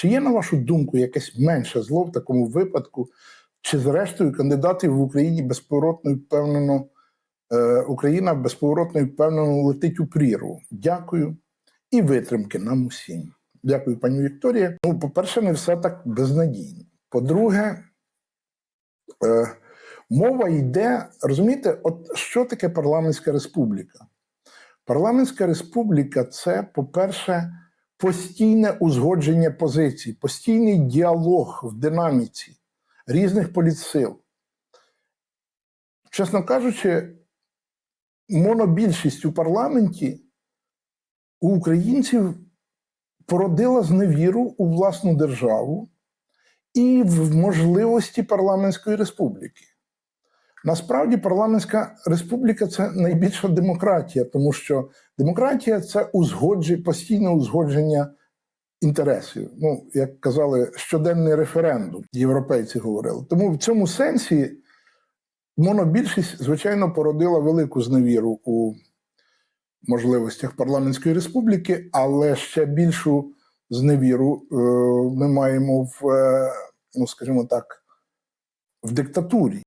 Чи є, на вашу думку, якесь менше зло в такому випадку, чи зрештою кандидатів в Україні безповоротно і впевнено, е, Україна безповоротно і впевнено летить у прірву? Дякую і витримки нам усім. Дякую, пані Вікторія. Ну, по-перше, не все так безнадійно. По-друге, е, мова йде, розумієте, от що таке парламентська республіка? Парламентська республіка це, по-перше, постійне узгодження позицій, постійний діалог в динаміці різних політсил. Чесно кажучи, монобільшість у парламенті у українців породила зневіру у власну державу і в можливості парламентської республіки. Насправді, парламентська республіка це найбільша демократія, тому що демократія це узгодження, постійне узгодження інтересів. Ну, як казали, щоденний референдум, європейці говорили. Тому в цьому сенсі монобільшість, звичайно, породила велику зневіру у можливостях парламентської республіки, але ще більшу зневіру е, ми маємо в, е, ну скажімо так, в диктатурі.